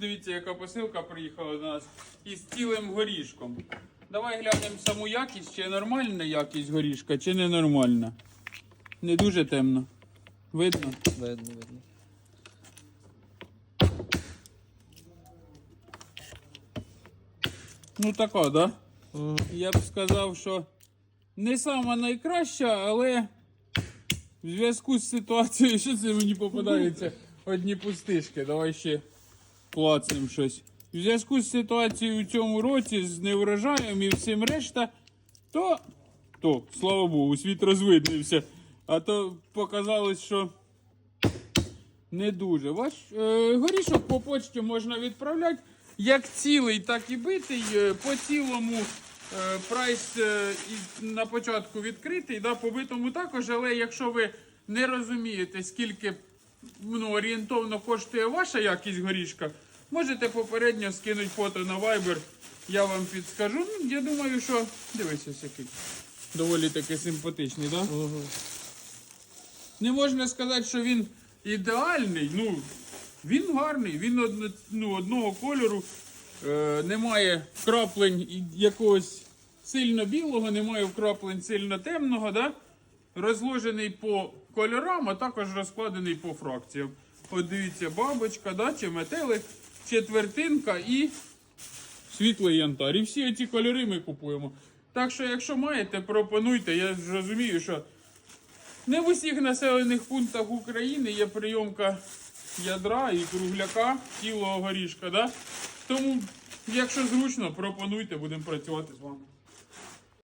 дивіться, яка посилка приїхала до нас із цілим горішком. Давай глянемо саму якість, чи нормальна якість горішка, чи ненормальна. Не дуже темно. Видно? Видно, видно. Ну така, да? Я б сказав, що не сама найкраща, але в зв'язку з ситуацією, що це мені попадається одні пустишки. Давай ще клацнем щось. В зв'язку з ситуацією у цьому році, з неврожаєм і всім решта, то, то, слава Богу, світ розвиднився. А то показалось, що не дуже. Ваш е, горішок по почті можна відправляти як цілий, так і битий. Е, По цілому е, прайс е, на початку відкритий, да, по битому також. Але якщо ви не розумієте, скільки ну, орієнтовно коштує ваша якість горішка, можете попередньо скинути фото на Viber. Я вам підскажу. Ну, я думаю, що дивись ось який. Доволі таки симпатичний, так? Да? Угу. Не можна сказати, що він ідеальний. Ну, він гарний, він одно, ну, одного кольору. Е, немає вкраплень якогось сильно білого, немає вкраплень сильно темного. Да? Розложений по кольорам, а також розкладений по фракціям. От дивіться, бабочка, да, чи метелик, четвертинка і світлий янтар. І всі ці кольори ми купуємо. Так що, якщо маєте, пропонуйте. Я розумію, що не в усіх населених пунктах України є прийомка ядра і кругляка, тілого горішка. Да? Тому, якщо зручно, пропонуйте, будемо працювати з вами.